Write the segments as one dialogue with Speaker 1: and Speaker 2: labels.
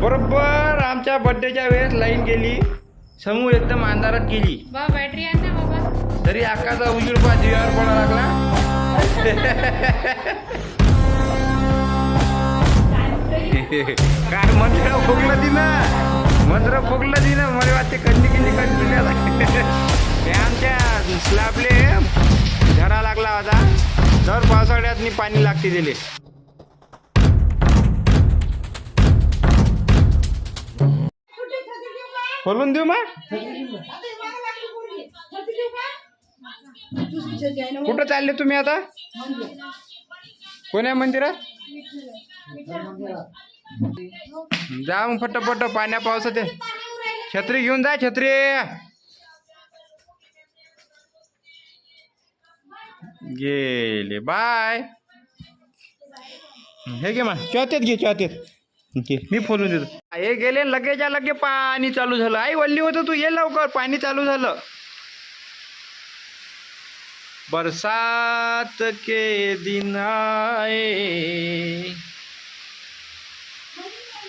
Speaker 1: बरोबर आमच्या बड्डेच्या वेळेस लाईन गेली. समूह एकदम अंधारात गेली.
Speaker 2: बा बॅटरी आण ना बाबा.
Speaker 1: तरी आकाचा उजीड पा जीवावर पडा लागला. काय मंत्र फुगलं ती ना मंत्र फुगलं ती ना मला वाटते कंदी किंदी कंदी ते आमच्या स्लॅबले झरा लागला होता. दर पावसाळ्यात मी पाणी लागते दिले. खोलून देऊ मग? कुठं चालले तुम्ही आता? कोण्या मंदिरात? जा मग फटाफट, पाण्या पावसात. छत्री घेऊन जा, छत्री. गेले, बाय. हे घे मग चौथ्यात घे चौथ्यात घे मी फोडून देतो. हे गेले लगेच्या लगे पाणी चालू झालं. आई वल्ली होतं तू. ये लवकर. पाणी चालू झालं. बरसात के दिन आए.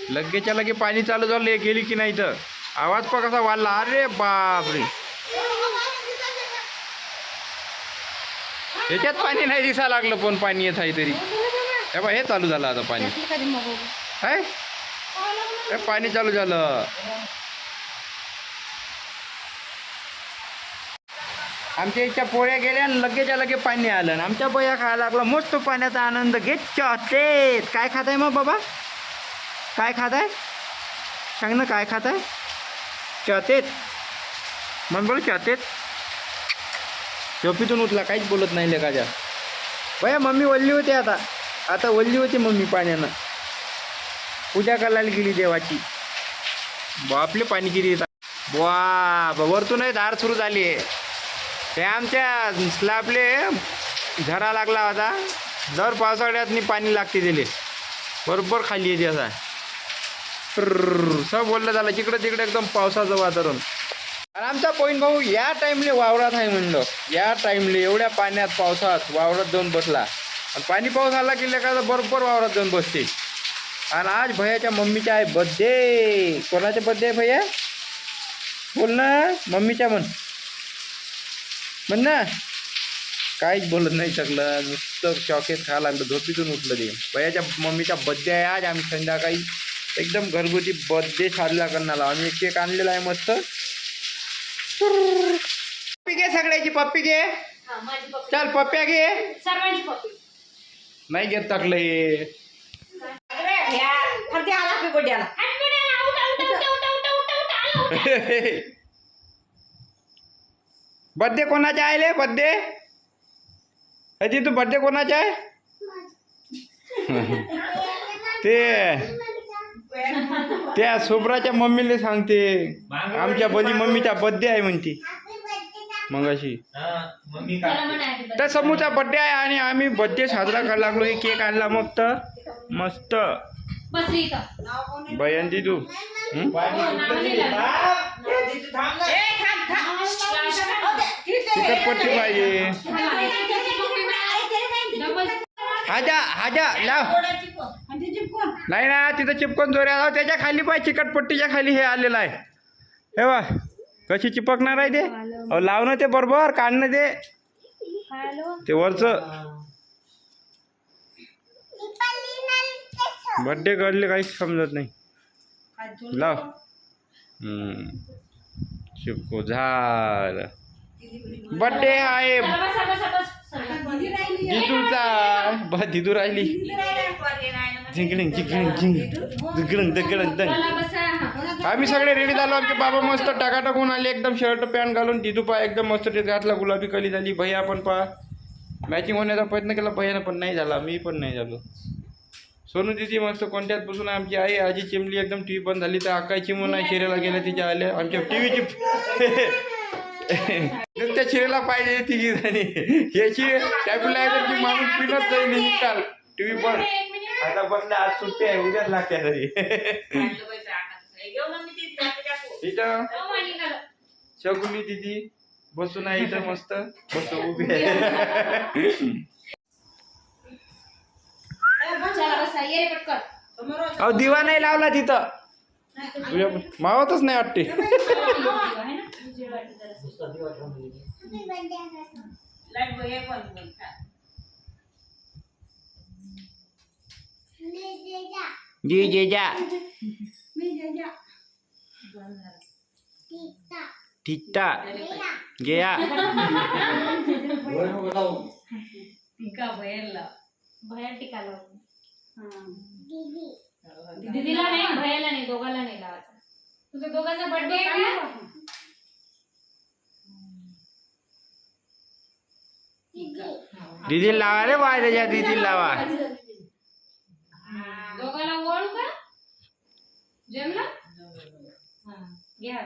Speaker 1: लगेच्या लगे पाणी चालू झालं. हे गेली की नाही तर आवाज पण कसा वाढला. अरे बापरे. ह्याच्यात पाणी नाही दिसा लागलं. पण पाणी येत आहे तरी. हे बा हे चालू झालं आता पाणी. काय हे पाणी चालू झालं. आमच्या इथच्या पोळ्या गेल्या आणि लगेच्या लगे पाणी आलं आणि आमच्या बया खायला लागला. मस्त पाण्याचा आनंद घेत चॉतेत काय खाताय मग बाबा? काय खाताय? सांग ना काय खाताय? चॉतेत मग बोल चॉतेत झोपीतून उठला काहीच बोलत नाही लेकाच्या. बया मम्मी वल्ली होती आता. आता वल्ली होती मम्मी पाण्यानं. पूजा करायला गेली देवाची. बापले पाणी गिरी वा वरतून धार सुरू झाली आहे. ते आमच्या स्लॅबले झरा लागला होता. दर पावसाळ्यात पाणी लागते दिले. बरोबर खाली येते असा. सब बोललं झालं जिकडं तिकडे एकदम पावसाचं वातावरण. आमचा पोईन भाऊ या टाईमले वावरात आहे म्हणलं. या टाईमले एवढ्या पाण्यात पावसात वावरात जाऊन बसला. आणि पाणी पाऊस आला की लेका बरोबर वावरात जाऊन बसते आणि आज भैयाच्या मम्मीचा आहे बड्डे कोणाचा बड्डे आहे भैया? बोल ना मम्मीच्या म्हण. म्हण ना. काहीच बोलत नाही शकलं. नुसतं चॉकेट खायला लागलं झोपीतून उठलं ते. भैयाच्या मम्मीचा बड्डे आहे आज आम्ही संध्याकाळी एकदम घरगुती बर्थडे साजरा करणार. आम्ही एक केक आणलेला आहे मस्त. पप्पी घे सगळ्याची पप्पी घे. चल पप्प्या घे. नाही घेत टाकलं हे. बर्थडे कोणाचा आहे ले बर्थडे अजी तू बर्थडे कोणाचा आहे? ते त्या सोबराच्या मम्मीला सांगते आमच्या बली मम्मीचा बर्थडे आहे म्हणते. मग अशी तर समूचा बर्थडे आहे आणि आम्ही बर्थडे साजरा करायला लागलो हे केक आणला मग तर. मस्त.
Speaker 2: बस इथं
Speaker 1: बयांती तू हं? चिकटपट्टी पाहिजे. हाजा हाजा लाव. नाही ना तिथं चिपकून जोऱ्या लाव त्याच्याखाली पाय चिकटपट्टीच्या खाली हे आलेलं आहे. हे बा कशी चिपकणार आहे ते? अहो लाव ना ते बरोबर काढणं ते. ते वरचं. बड्डे करले काहीच समजत नाही. लाव. हम्म. चिपको झालं. बड्डे आहे. बा दिदू राहिली. जिंकडिंग जिंकडिंग जिंग जिंकडिंग दगडंग दंग आम्ही सगळे रेडी झालो. आमचे बाबा मस्त टाका टाकून आले. एकदम शर्ट पॅन्ट घालून दिदू पा एकदम मस्त ड्रेस घातला. गुलाबी कली झाली. भैया पण पा मॅचिंग होण्याचा प्रयत्न केला. भैयानं पण नाही झाला. मी पण नाही झालो. सोनू दिदी मस्त कोणत्यात बसून आमची आई आजी चिमली एकदम टी व्ही बंद झाली तर अक्का चिमून आहे शिरेला गेल्या तिच्या आल्या. आमच्या टी व्हीची त्या शिरेला पाहिजे तिघी जणी याची टॅब्युलायझरची माणूस पिनत नाही निघताल टी व्ही बंद. आता बसले आज सुट्टी आहे उद्याच लागते तरी. इथं? शगुनी दिदी बसून आहे इथं मस्त. मस्त उभी आहे.
Speaker 2: चला बसा ये रे पटकन.
Speaker 1: अहो दिवा नाही लावला तिथं. तुझ्या मावतच नाही वाटते. जी जेजा टिकता गया
Speaker 2: भया टिका लावून दीदीला नाही भयाला नाही दोघाला नाही लावायचा. तुझ्या दोघांचा बर्थडे आहे
Speaker 1: दीदी. लावा रे बा त्याच्या दीदी लावा.
Speaker 2: दोघाला ओळू का? जमला हा, घ्या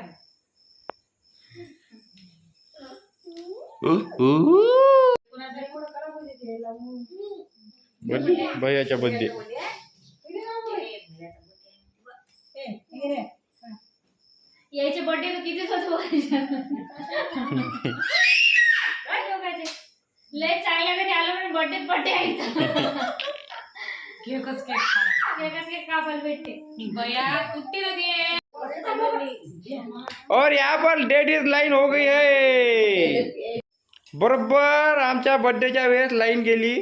Speaker 1: बर्थडे भैयाच्या बर्थडे
Speaker 2: यायचे बर्थडे तर कितीच होतो लय चांगल्या घरी आलं म्हणजे बर्थडे बर्थडे आहे इथं.
Speaker 3: केकच केक खा.
Speaker 2: वेगळाच कापायला भेटते
Speaker 3: बया कुठे लगे
Speaker 1: और यहाँ पर लेडीज़ लाइन हो गई है बरोबर आमच्या बर्थडेच्या वेळेस लाईन गेली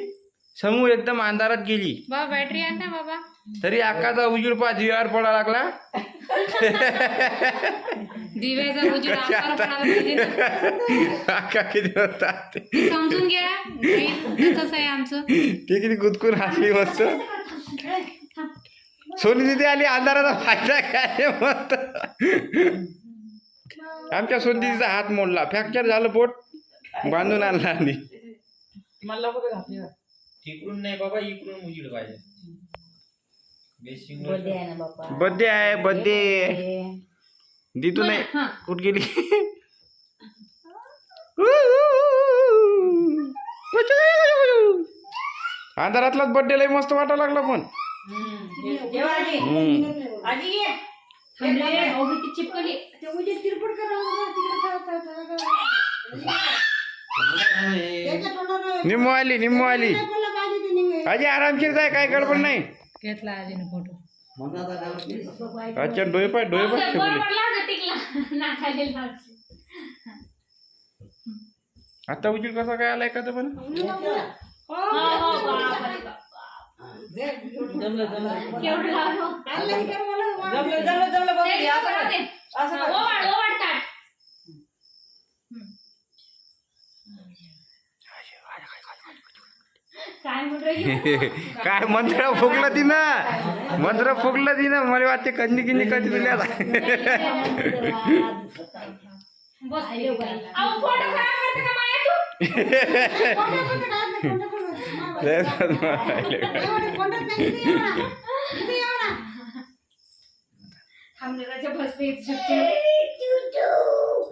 Speaker 1: समूह एकदम अंधारात गेली.
Speaker 2: बाबा बॅटरी आण ना बाबा.
Speaker 1: तरी अक्काचा उजीड पा दिव्यावर पडा लागला.
Speaker 2: दिव्याचा उजेड आकार पडायला पाहिजे ना.
Speaker 1: अक्का किती वाजता असते
Speaker 2: समजून घ्या नाही, तसंच आहे आमचं.
Speaker 1: ते किती गुदकून हसली मस्त सोनी तिथे आली अंधाराचा फायदा काय मस्त आमच्या सोनीचा हात मोडला. फ्रॅक्चर झालं पोट बांधून आणला आणि
Speaker 3: मला कुठे घातली
Speaker 4: तिकडून नाही बाबा इकडून उजीड पाहिजे. बेसिंग
Speaker 1: बर्थडे आहे बर्थडे दितू नाही.
Speaker 2: हा.
Speaker 1: कुठ गेली? अंधारातलाच बर्थडे लय मस्त वाटा लागला पण. हम्म.
Speaker 2: चिपकली.
Speaker 1: निम्मो आली निम्मो आली. आजी आरामशीर जाय काय गडबड नाही
Speaker 3: घेतला आजीने फोटो
Speaker 1: अच्छा डोळे पाय डोळे पाय ठेवले. आता उजीड कसा काय आलाय का तो पण
Speaker 2: हो, हो.
Speaker 3: जमलं जमलं. जमलं जमलं जमलं बघ हे. असं कर.
Speaker 2: ओवाळ ओवाळ काढ काय
Speaker 1: मंत्र फुगलं ती ना? मंत्र फुगलं ती ना? मला वाटते कंदी किंदी कधी दिल्या.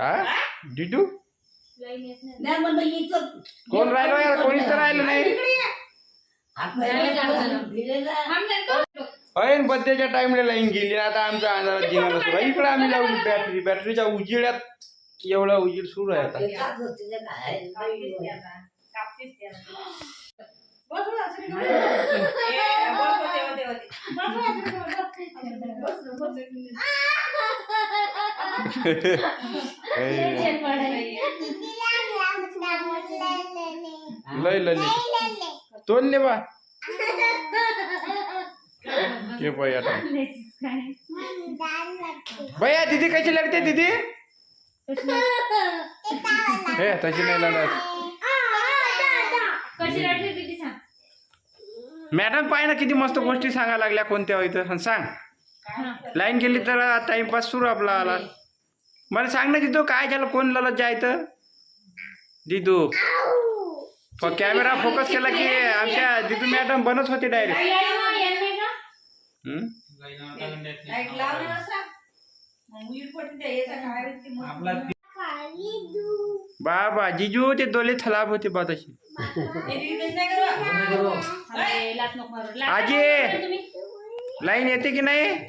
Speaker 1: हा डिटू. कोण राहिलो? यार कोणीच तर राहिलं नाही. ऐन बर्थडेच्या टाइमला लाईन गेली. आता आमचा अंधारात जिना नसतो इकडे आम्ही लावली बॅटरी बॅटरीच्या उजिड्यात एवढा उजीड सुरू आहे आता. लय लली तोंड बा. के
Speaker 2: काय?
Speaker 1: भैया दीदी कशी लागते दीदी? हे तशी नाही लागत.
Speaker 2: सांग.
Speaker 1: मॅडम पाय ना किती मस्त गोष्टी सांगायला लागल्या कोणत्या इथं? हं, सांग. लाईन गेली तर टाइमपास सुरू आपला आला. मला सांग ना दिदू काय झालं? कोण ललत जायचं दिदू कॅमेरा फोकस केला की आमच्या दिदू मॅडम बनत होते डायरेक्ट बाबा जिजू ते दोले थलाप होते बा तशी आजी. लाईन येते की नाही?
Speaker 2: अरे,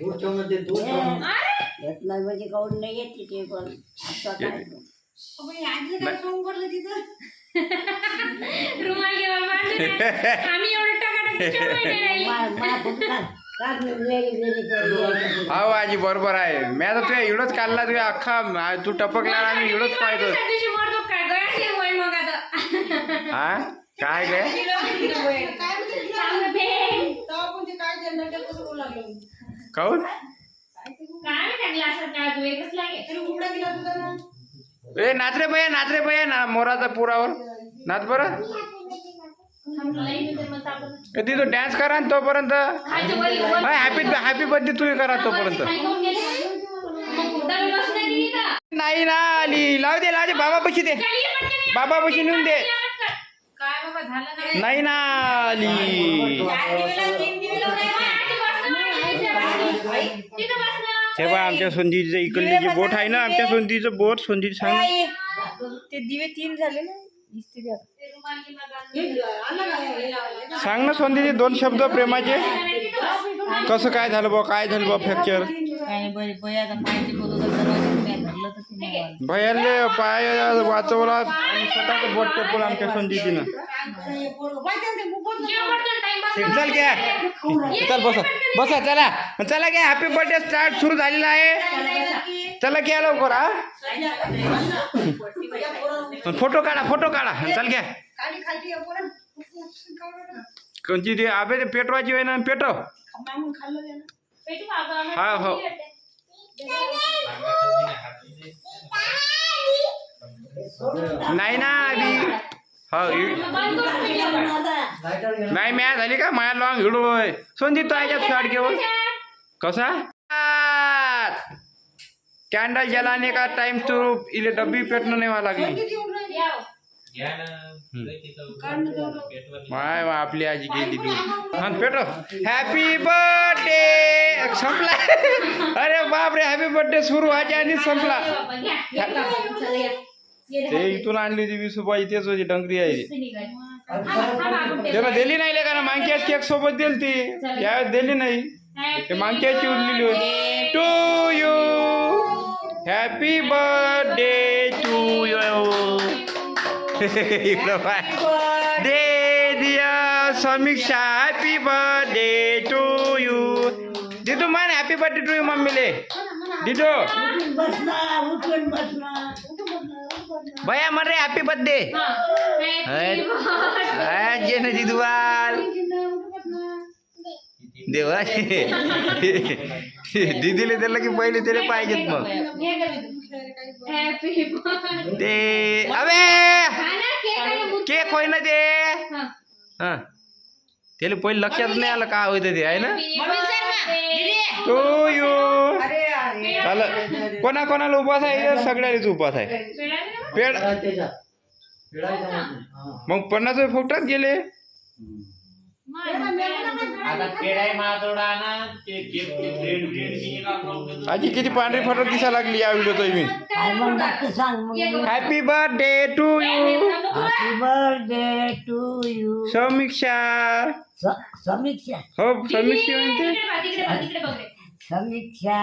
Speaker 5: येत. नाही म्हणजे काय
Speaker 3: काय
Speaker 2: रुमाल घेऊन बांधून. आम्ही एवढं टाकाटाक राहिली.
Speaker 1: हो आजी बरोबर आहे. मी आता तुझ्या इडच काढला तुझ्या अख्खा तू टपकला आम्ही इडच
Speaker 2: काय? आता.
Speaker 1: हा? काय काय. काऊन?
Speaker 2: काय टाकलं असं काय तू एकच लागे.
Speaker 1: ए नाच रे भैया नाच रे भैया ना मोराचा पुरावर. नाच बरं. ए, तिथं डॅन्स करा ना तोपर्यंत. हॅपी हॅपी बर्थडे तुम्ही करा तोपर्यंत. नाही ना आली. लाव दे लाव दे बाबा पशी दे. बाबा पशी नेऊन दे.
Speaker 2: काय बाबा झालं नाही
Speaker 1: नाही ना आली हे बा आमच्या सोंदीचं इकडली जी बोट आहे ना आमच्या सोंदीचं बोट सोंदी सांग.
Speaker 3: ते दिवे तीन झाले ना.
Speaker 1: सांग ना सोंदीचे दोन शब्द प्रेमाचे. कसं काय झालं बा काय झालं बा फ्रॅक्चर
Speaker 3: काय काय धरलं तर आलं.
Speaker 1: भयाले पाय वाचवला. आणि स्वतःच बोट टेपलं आमच्या सोंदीतीनं चल घ्या. चल बसा. बसा चला. चला घ्या. हॅपी बर्थडे स्टार्ट सुरू झालेला आहे. चला घ्या लवकर हा. फोटो काढा फोटो काढा. चल घ्या. कोणची ती अबे ते पेटवायची आहे ना पेटव. हा हो। नाही ना आधी हो नाही म्या झाली का माया लॉंग हिडोय सोंदी तो याच्यात शॉट घेऊन कसा? कॅन्डल जलाने का टाइम तो इले डब्बी नाही व्हायला लागली
Speaker 4: घ्या ना. लय तिथं पेटवर
Speaker 1: माय वा, आपली आजी गेली दूर हा पेटो हॅपी बर्थडे संपला. अरे बापरे हॅपी बर्थडे सुरू व्हायच्या आणि संपला. ते इथून आणली होती वीस रुपये तेच होती डंगरी आहे. ती. त्याला दिली नाही ले का ना मागच्या केक सोबत दिली ती यावेळेस दिली नाही. ते मागच्याची उरलेली होती. To you happy birthday to you इकडं पाय दे दिया Samiksha happy birthday to you दिदू मान हॅपी बर्थडे टू यू मम्मीले दिदू भैया म्हण रे हॅपी बर्थडे जे ना दिदू बाल देवा दीदीले दिलं की पहिले त्याला पाहिजेत मग ते अबे! केक होय ना ते हा. त्याला पहिले लक्षात नाही आलं काय होतं ते आहे ना? To you. चाल कोणा कोणाला उपास आहे? सगळ्यालाच उपास आहे. पेड मग पन्नास रुपये फुकटात गेले.
Speaker 4: आता माजोडा ना ते
Speaker 1: आजी किती पांढरी फटक दिसा लागली या व्हिडिओत मी. Happy birthday to you
Speaker 5: birthday to you
Speaker 1: Samiksha.
Speaker 5: Samiksha.
Speaker 1: हो समीक्षा म्हणते.
Speaker 5: समीक्षा.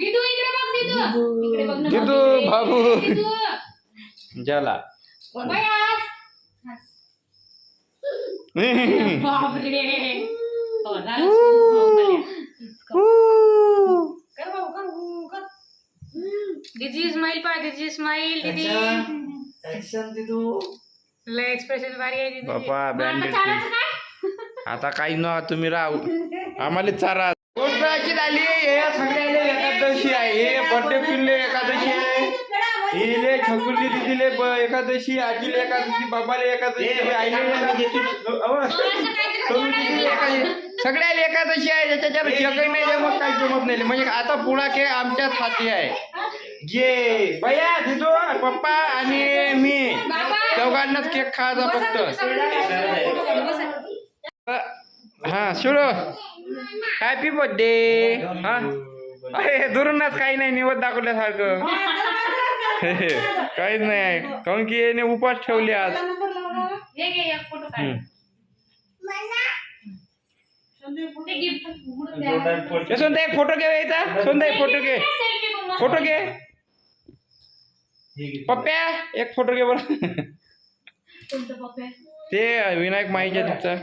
Speaker 2: दिदू इकडे बघ दिदू. इकडे बघ ना.
Speaker 1: दिदू बाबू.
Speaker 2: दिदू.
Speaker 1: झाला.
Speaker 2: बया बापरे दीदी स्माइल पा दीदी स्माइल दीदी.
Speaker 5: ऍक्शन दिदू.
Speaker 2: लय एक्सप्रेशन भारी आहे दीदी.
Speaker 1: बापा
Speaker 2: मग आता
Speaker 1: बँडेड
Speaker 2: चालायचं काय?
Speaker 1: आता काही न तुम्ही राहू. आम्हाला चारा. गोष्टाची झाली हे सगळ्याले एकादशी आहे. हे बर्थडे पिल्ले एकादशी आहे. हिले छकुली दिदीले ब- एकादशी आजीले एकादशी बाबाले एकादशी आईले सगळ्याला एकादशी आहे ज्याच्यावर जगही नाही जमत काही जमत नाही. म्हणजे आता पुढा खेळ आमच्याच हाती आहे. जे भैया दिदू पप्पा आणि मी. चौघांनाच केक खायचा फक्त. हा सुरू हॅपी बर्थडे हा. अरे दुरूनच काही नाही निवड दाखवल्यासारखं. काहीच नाही आहे. काऊन की याने उपास ठेवले आज.
Speaker 2: हे
Speaker 1: सोनता एक फोटो घे यायचा सोनता एक फोटो घे. फोटो घे. पप्प्या एक फोटो घे बरं. ते विनायक माईच्या तिथचा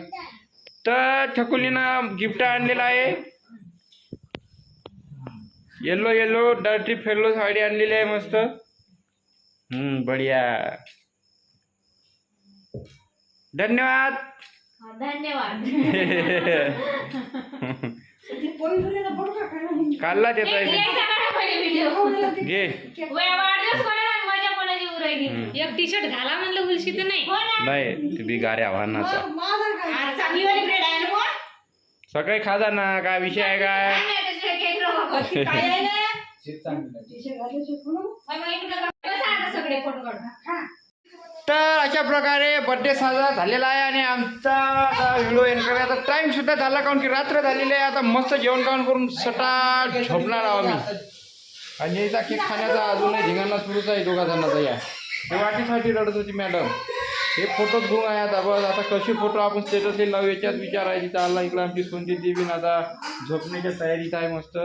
Speaker 1: तर ठकुलीनं गिफ्ट आणलेलं आहे. Yellow yellow dirty fellow sari आणलेली आहे मस्त. हम्म बढिया। धन्यवाद।
Speaker 2: हा, धन्यवाद.
Speaker 1: काढला त्याचा
Speaker 2: एक
Speaker 1: घे.
Speaker 2: टी शर्ट घाला म्हणलं उलशी तर नाही. हो
Speaker 1: नाही तुम्ही आव्हानाचा
Speaker 2: बुवा?
Speaker 1: सकाळी खाजा ना काय विषय आहे काय?
Speaker 2: सगळे फोटो काढून
Speaker 1: तर अशा प्रकारे बड्डे साजरा झालेला आहे आणि आमचा व्हिडिओ एंड करायचा टाईम सुद्धा झाला कारण की रात्र झालेली आहे. आता मस्त जेवण खावण करून सटा झोपणार आहोत आम्ही. आणि याचा केक खाण्याचा अजूनही धिंगाणा सुरूच आहे दोघा जणांचा या. ते वाटीसाठी रडत होती मॅडम हे फोटोच गुण आहे आता. बस आता कसे फोटो आपण स्टेटसला लावू याच्यात विचारायची चालला इकडं आमची सोनची देवी आता झोपण्याच्या तयारीत आहे मस्त.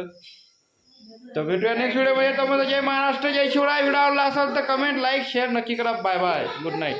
Speaker 1: तर भेटूया नेक्स्ट व्हिडिओमध्ये तर जय महाराष्ट्र जय शिवराय. व्हिडिओ आवडला असेल तर कमेंट लाईक शेअर नक्की करा. Bye bye good night